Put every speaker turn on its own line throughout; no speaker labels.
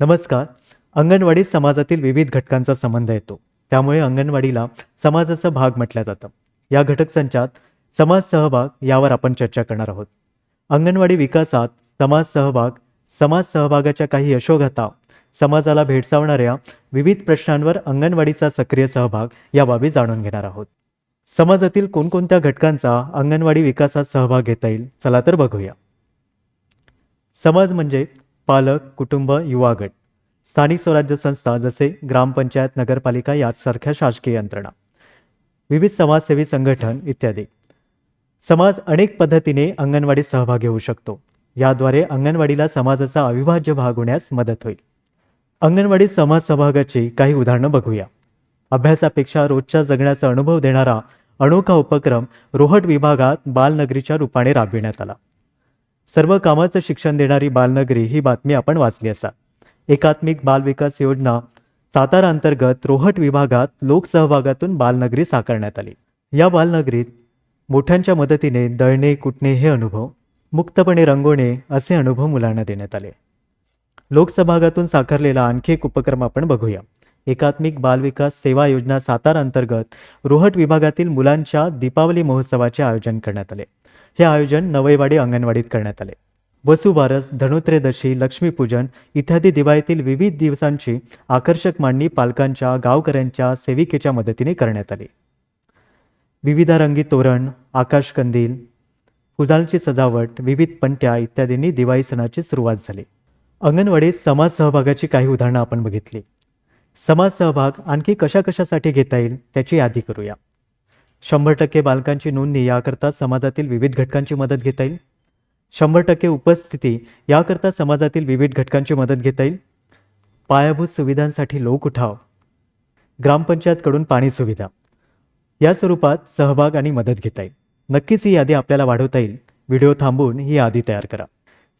नमस्कार. अंगणवाडी समाजातील विविध घटकांचा संबंध येतो. त्यामुळे अंगणवाडीला समाजाचा भाग म्हटलं जातं. या घटक संचात समाज सहभाग यावर आपण चर्चा करणार आहोत. अंगणवाडी विकासात समाज सहभाग समाज सहभागाच्या काही यशोगाथा समाजाला भेडसावणाऱ्या विविध प्रश्नांवर अंगणवाडीचा सक्रिय सहभाग या बाबी जाणून घेणार आहोत. समाजातील कोणकोणत्या घटकांचा अंगणवाडी विकासात सहभाग घेता येईल चला तर बघूया. समाज म्हणजे पालक कुटुंब युवा गट. स्थानिक स्वराज्य संस्था जसे ग्रामपंचायत नगरपालिका यासारख्या शासकीय यंत्रणा विविध समाजसेवी संघटन इत्यादी. समाज अनेक पद्धतीने अंगणवाडीत सहभागी होऊ शकतो. याद्वारे अंगणवाडीला समाजाचा अविभाज्य भाग होण्यास मदत होईल. अंगणवाडी समाज सहभागाची काही उदाहरणं बघूया. अभ्यासापेक्षा रोजच्या जगण्याचा अनुभव देणारा अनोखा उपक्रम रोहट विभागात बालनगरीच्या रूपाने राबविण्यात आला. सर्व कामाचं शिक्षण देणारी बालनगरी ही बातमी आपण वाचली असा एकात्मिक बाल विकास योजना सातारा अंतर्गत रोहट विभागात लोकसहभागातून बालनगरी साकारण्यात आली. या बालनगरीत मोठ्यांच्या मदतीने दळणे कुटणे हे अनुभव मुक्तपणे रंगवणे असे अनुभव मुलांना देण्यात आले. लोकसहभागातून साकारलेला आणखी एक उपक्रम आपण बघूया. एकात्मिक बालविकास सेवा योजना सातारा अंतर्गत रोहट विभागातील मुलांच्या दीपावली महोत्सवाचे आयोजन करण्यात आले. हे आयोजन नवईवाडी अंगणवाडीत करण्यात आले. वसुबारस धनुत्रयोदशी लक्ष्मीपूजन इत्यादी दिवाळीतील विविध दिवसांची आकर्षक मांडणी पालकांच्या गावकऱ्यांच्या सेविकेच्या मदतीने करण्यात आली. विविधरंगी तोरण आकाशकंदील फुजांची सजावट विविध पंट्या इत्यादींनी दिवाळी सणाची सुरुवात झाली. अंगणवाडीत समाज सहभागाची काही उदाहरणं आपण बघितली. समाज सहभाग आणखी कशा कशासाठी घेता येईल त्याची यादी करूया. शंभर टक्के बालकांची नोंदणी याकरता समाजातील विविध घटकांची मदत घेता येईल. शंभर टक्के उपस्थिती याकरता समाजातील विविध घटकांची मदत घेता येईल. पायाभूत सुविधांसाठी लोक उठाव. ग्रामपंचायतकडून पाणी सुविधा. या स्वरूपात सहभाग आणि मदत घेता येईल. नक्कीच ही यादी आपल्याला वाढवता येईल. व्हिडिओ थांबवून ही यादी तयार करा.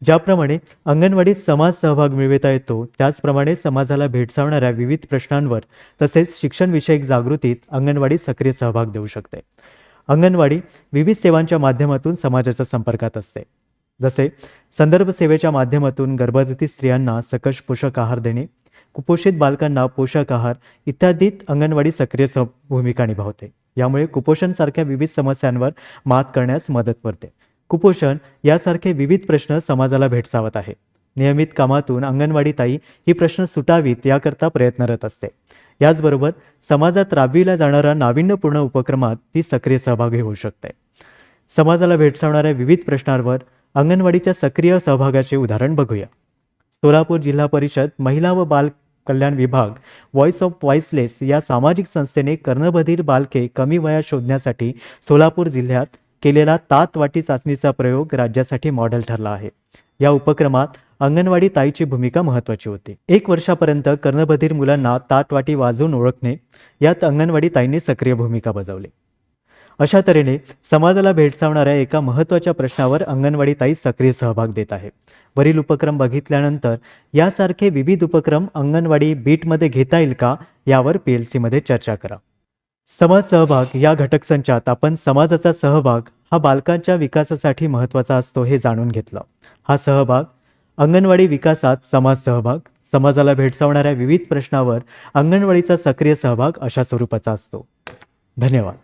ज्याप्रमाणे अंगणवाडीत समाज सहभाग मिळविता येतो त्याचप्रमाणे समाजाला भेडसावणाऱ्या विविध प्रश्नांवर तसेच शिक्षणविषयक जागृतीत अंगणवाडी सक्रिय सहभाग देऊ शकते. अंगणवाडी विविध सेवांच्या माध्यमातून समाजाच्या संपर्कात असते. जसे संदर्भ सेवेच्या माध्यमातून गर्भवती स्त्रियांना सकस पोषक आहार देणे कुपोषित बालकांना पोषक आहार इत्यादीत अंगणवाडी सक्रिय सह भूमिका निभावते. यामुळे कुपोषणसारख्या विविध समस्यांवर मात करण्यास मदत करते. कुपोषण यासारखे विविध प्रश्न समाजाला भेडसावत आहे. नियमित कामातून अंगणवाडी ताई ही प्रश्न सुटावीत याकरता प्रयत्नरत असते. याचबरोबर समाजात राबविल्या जाणारा नाविन्यपूर्ण उपक्रमात ती सक्रिय सहभागी होऊ शकते. समाजाला भेडसावणाऱ्या विविध प्रश्नांवर अंगणवाडीच्या सक्रिय सहभागाचे उदाहरण बघूया. सोलापूर जिल्हा परिषद महिला व बाल कल्याण विभाग व्हॉइस ऑफ व्हॉइसलेस या सामाजिक संस्थेने कर्णबधीर बालके कमी वयात शोधण्यासाठी सोलापूर जिल्ह्यात केलेला तातवाटी चाचणीचा प्रयोग राज्यासाठी मॉडेल ठरला आहे. या उपक्रमात अंगणवाडी ताईची भूमिका महत्त्वाची होती. एक वर्षापर्यंत कर्णबधीर मुलांना ताटवाटी वाजवून ओळखणे यात अंगणवाडी ताईंनी सक्रिय भूमिका बजावली. अशा तऱ्हेने समाजाला भेडसावणाऱ्या एका महत्त्वाच्या प्रश्नावर अंगणवाडी ताई सक्रिय सहभाग देत आहे. वरील उपक्रम बघितल्यानंतर यासारखे विविध उपक्रम अंगणवाडी बीटमध्ये घेता येईल का यावर पी एल सीमध्ये चर्चा करा. समाज सहभाग या घटक संचात आपण समाजाचा सहभाग हा बालकांच्या विकासासाठी महत्त्वाचा असतो हे जाणून घेतलं. हा सहभाग अंगणवाडी विकासात समाज सहभाग समाजाला भेडसावणाऱ्या विविध प्रश्नावर अंगणवाडीचा सक्रिय सहभाग अशा स्वरूपाचा असतो. धन्यवाद.